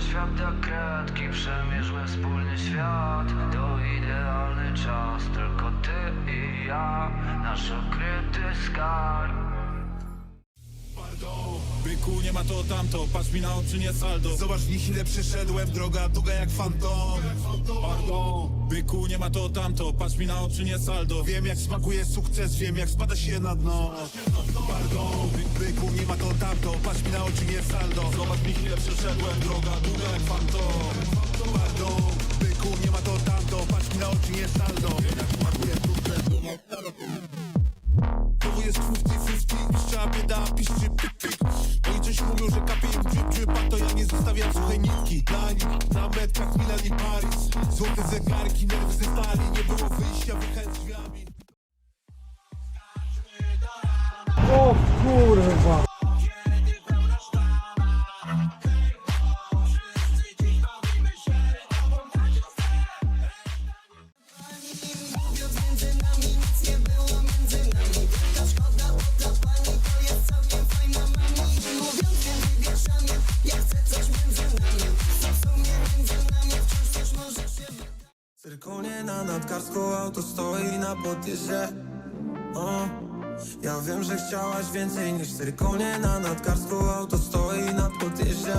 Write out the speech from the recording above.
świata kratki Przemierzmy wspólnie świat To idealny czas. Tylko ty i ja Nasz ukryty skarb. Byku, nie ma to tamto, patrz mi na oczy, nie saldo. Zobacz w nich ile przeszedłem, droga długa jak fantom. Pardon Byku, nie ma to tamto, patrz mi na oczy, nie saldo. Wiem jak smakuje sukces, wiem jak spada się na dno. Pardon, Byku nie ma to tamto, patrz mi na oczy nie saldo Zobacz mi ile przeszedłem, droga długa jak fantom Pardon, byku nie ma to tamto, patrz mi na oczy nie saldo Znowu jest 50-50, piszcza bieda, piszczy pik pik Oni coś mówią, że kapie im drip drip, a to ja nie zostawiam suchej nitki. Dla nich, na metkach Milan i Paris. Złote zegarki, nerwy ze stali, nie było wyjścia, wychęć drzwiami Cyrkonie na nadgarsku, auto stoi na podjeździe. O, Ja wiem, że chciałaś więcej niż cyrkonie na nadgarsku, auto stoi na podjeździe